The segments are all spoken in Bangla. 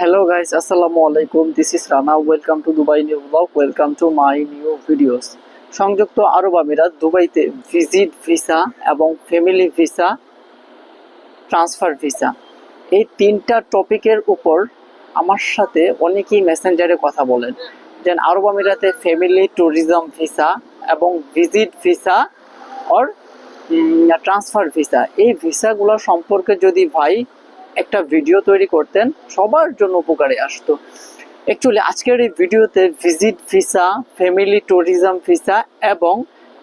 Hello guys, আসসালামু আলাইকুম This is Rana. Welcome to Dubai New Vlog. Welcome to my new videos. সংযুক্ত আরব আমিরাত দুবাইতে ভিজিট ভিসা এবং ফ্যামিলি ভিসা ট্রান্সফার ভিসা এই তিনটা টপিকের উপর আমার সাথে অনেকেই মেসেঞ্জারে কথা বলেন যেন আরব আমিরাতে ফ্যামিলি ট্যুরিজম ভিসা এবং visit visa or transfer visa এই ভিসাগুলো সম্পর্কে যদি ভাই একটা ভিডিও তৈরি করতেন, সবার জন্য উপকারে আসতো। অ্যাকচুয়ালি আজকের এই ভিডিওতে visit visa family tourism visa এবং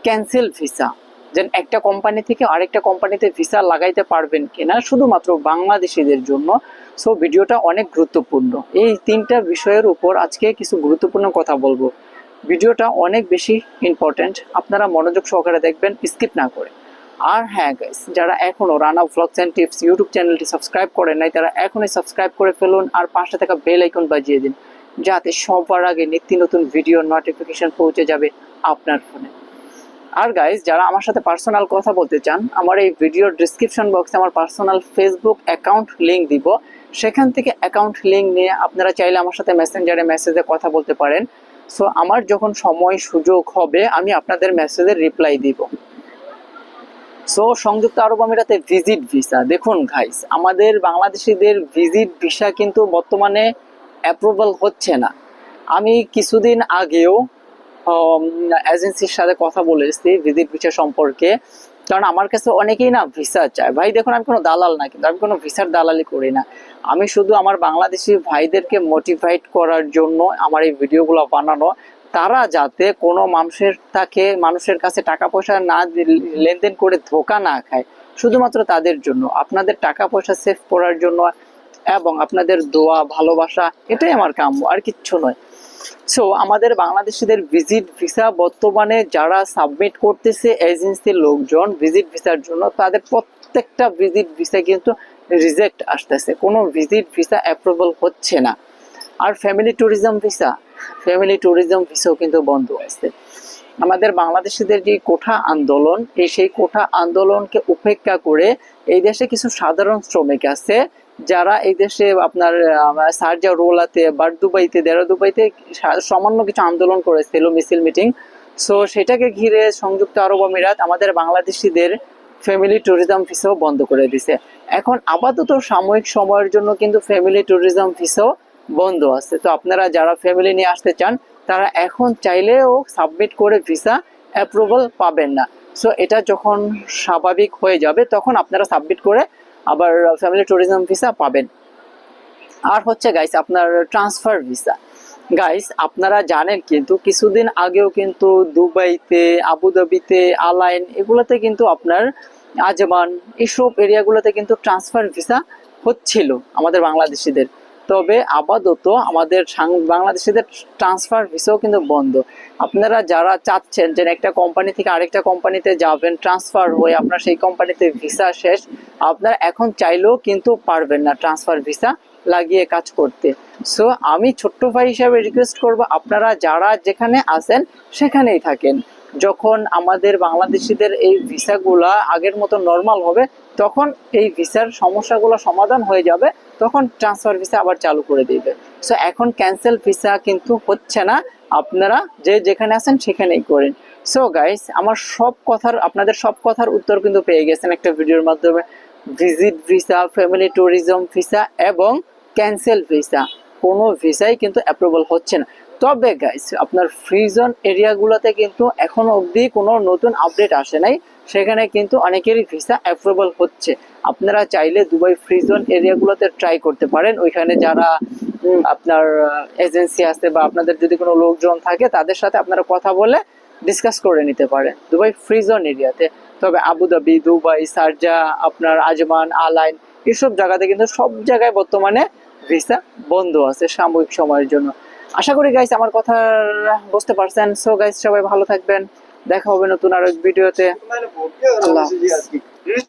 ক্যান্সেল ভিসা যেন একটা কোম্পানি থেকে আরেকটা কোম্পানিতে ভিসা লাগাইতে পারবেন কিনা শুধুমাত্র বাংলাদেশিদের জন্য। সো ভিডিওটা অনেক গুরুত্বপূর্ণ। এই তিনটা বিষয়ের উপর আজকে কিছু গুরুত্বপূর্ণ কথা বলব। ভিডিওটা অনেক বেশি ইম্পর্ট্যান্ট আপনারা মনোযোগ সহকারে দেখবেন স্কিপ না করে। আর হ্যাঁ গাইস যারা এখনও Rana vlogs and tips YouTube চ্যানেলটি সাবস্ক্রাইব করেন নাই, তারা এখনই সাবস্ক্রাইব করে ফেলুন আর পাশে থাকা বেল আইকন বাজিয়ে দিন, যাতে সবার আগে নিত্য নতুন ভিডিও নোটিফিকেশন পৌঁছে যাবে আপনার ফোনে আর গাইস যারা আমার সাথে পার্সোনাল কথা বলতে চান, আমার এই ভিডিওর ডিসক্রিপশন বক্সে আমার পার্সোনাল ফেসবুক অ্যাকাউন্ট লিংক দিব, সেখান থেকে অ্যাকাউন্ট লিংক নিয়ে আপনারা চাইলে আমার সাথে মেসেঞ্জারে মেসেজে কথা বলতে পারেন। সো আমার যখন সময় সুযোগ হবে, আমি আপনাদের মেসেজের রিপ্লাই দিব। সো সংযুক্ত আরব আমিরাতে ভিজিট ভিসা দেখুন গাইস আমাদের বাংলাদেশিদের ভিজিট ভিসা কিন্তু বর্তমানে অ্যাপ্রুভাল হচ্ছে না। আমি কিছুদিন আগেও এজেন্সির সাথে কথা বলে এসেছি ভিজিট ভিসা সম্পর্কে। কারণ আমার কাছে অনেকেই না ভিসা চায়। ভাই, দেখুন, আমি কোনো দালাল না, কিন্তু আমি কোনো ভিসার দালালি করি না। আমি শুধু আমার বাংলাদেশি ভাইদেরকে মোটিভেট করার জন্য আমার এই ভিডিওগুলো বানানো। তারা যাতে কোনো মানুষের তাকে, মানুষের কাছে টাকা পয়সা না লেনদেন করে ধোকা না খায়, শুধুমাত্র তাদের জন্য। আপনাদের টাকা পয়সা সেভ করার জন্য এবং আপনাদের দোয়া, ভালোবাসা, এটাই আমার কাম্য, আর কিচ্ছু নয়। সো আমাদের বাংলাদেশিদের ভিজিট ভিসা বর্তমানে যারা সাবমিট করতেছে এজেন্সির লোকজন ভিজিট ভিসার জন্য, তাদের প্রত্যেকটা ভিজিট ভিসা কিন্তু রিজেক্ট আসতেছে। কোনো ভিজিট ভিসা অ্যাপ্রুভাল হচ্ছে না। আর family tourism visa family tourism ভিসাও কিন্তু বন্ধ আছে। আমাদের বাংলাদেশিদের যে কোঠা আন্দোলন, এই সেই কোঠা আন্দোলনকে উপেক্ষা করে এই দেশে কিছু সাধারণ শ্রমিক আছে, যারা এই দেশে আপনার সার্জা রোলাতে বার দুবাইতে দেড় দুবাইতে সামান্য কিছু আন্দোলন করেছিল মিছিল মিটিং। সো সেটাকে ঘিরে সংযুক্ত আরব আমিরাত আমাদের বাংলাদেশিদের ফ্যামিলি ট্যুরিজম ভিসাও বন্ধ করে দিছে। এখন আপাতত সাময়িক সময়ের জন্য কিন্তু ফ্যামিলি ট্যুরিজম ভিসাও বন্ধ আছে। তো আপনারা যারা ফ্যামিলি নিয়ে আসতে চান, তারা এখন চাইলেও সাবমিট করে ভিসা অ্যাপ্রুভাল পাবেন না। সো এটা যখন স্বাভাবিক হয়ে যাবে, তখন আপনারা সাবমিট করে আবার ফ্যামিলি ট্যুরিজম ভিসা পাবেন। আর হচ্ছে গাইস আপনার ট্রান্সফার ভিসা গাইস আপনারা জানেন কিন্তু কিছুদিন আগেও কিন্তু দুবাইতে, আবুধাবিতে, আলাইন এগুলোতে কিন্তু আপনার আজমান এসব এরিয়াগুলোতে কিন্তু ট্রান্সফার ভিসা হচ্ছিল আমাদের বাংলাদেশিদের। তবে আপাতত আমাদের বাংলাদেশিদের ট্রান্সফার ভিসাও কিন্তু বন্ধ। আপনারা যারা চাচ্ছেন যে একটা কোম্পানি থেকে আরেকটা কোম্পানিতে যাবেন ট্রান্সফার হয়ে আপনার সেই কোম্পানিতে ভিসা শেষ, আপনারা এখন চাইলেও কিন্তু পারবেন না ট্রান্সফার ভিসা লাগিয়ে কাজ করতে। সো আমি ছোট্ট ভাই হিসাবে রিকোয়েস্ট করব, আপনারা যারা যেখানে আছেন সেখানেই থাকেন। যখন আমাদের বাংলাদেশিদের এই ভিসাগুলা আগের মতো নর্মাল হবে, তখন এই ভিসার সমস্যাগুলো সমাধান হয়ে যাবে, তখন ট্রান্সফার ভিসা আবার চালু করে দিবে। সো এখন ক্যান্সেল ভিসা কিন্তু হচ্ছে না, আপনারা যে যেখানে আছেন সেখানেই করেন। সো গাইস আমার সব কথার, আপনাদের সব কথার উত্তর কিন্তু পেয়ে গেছেন একটা ভিডিওর মাধ্যমে। Visit visa family tourism visa এবং ক্যান্সেল ভিসা কোনো ভিসাই কিন্তু অ্যাপ্রুভাল হচ্ছে না। তবে গাইস আপনার ফ্রিজন এরিয়াগুলোতে কিন্তু এখনও অবধি কোনো নতুন আপডেট আসে নাই। সেখানে কিন্তু অনেকেরই ভিসা অ্যাপ্রুভাল হচ্ছে। আপনারা চাইলে দুবাই ফ্রিজন এরিয়াগুলোতে ট্রাই করতে পারেন। ওইখানে যারা আপনার এজেন্সি আছে বা আপনাদের যদি কোনো লোকজন থাকে, তাদের সাথে আপনারা কথা বলে ডিসকাস করে নিতে পারেন দুবাই ফ্রিজন এরিয়াতে তবে আবুধাবি দুবাই সারজা আপনার আজমান আলাইন এসব জায়গাতে কিন্তু সব জায়গায় বর্তমানে ভিসা বন্ধ আছে সাময়িক সময়ের জন্য। আশা করি গাইস আমার কথা বুঝতে পারছেন। সো গাইস সবাই ভালো থাকবেন। দেখা হবে নতুন আরও ভিডিওতে আল্লাহ।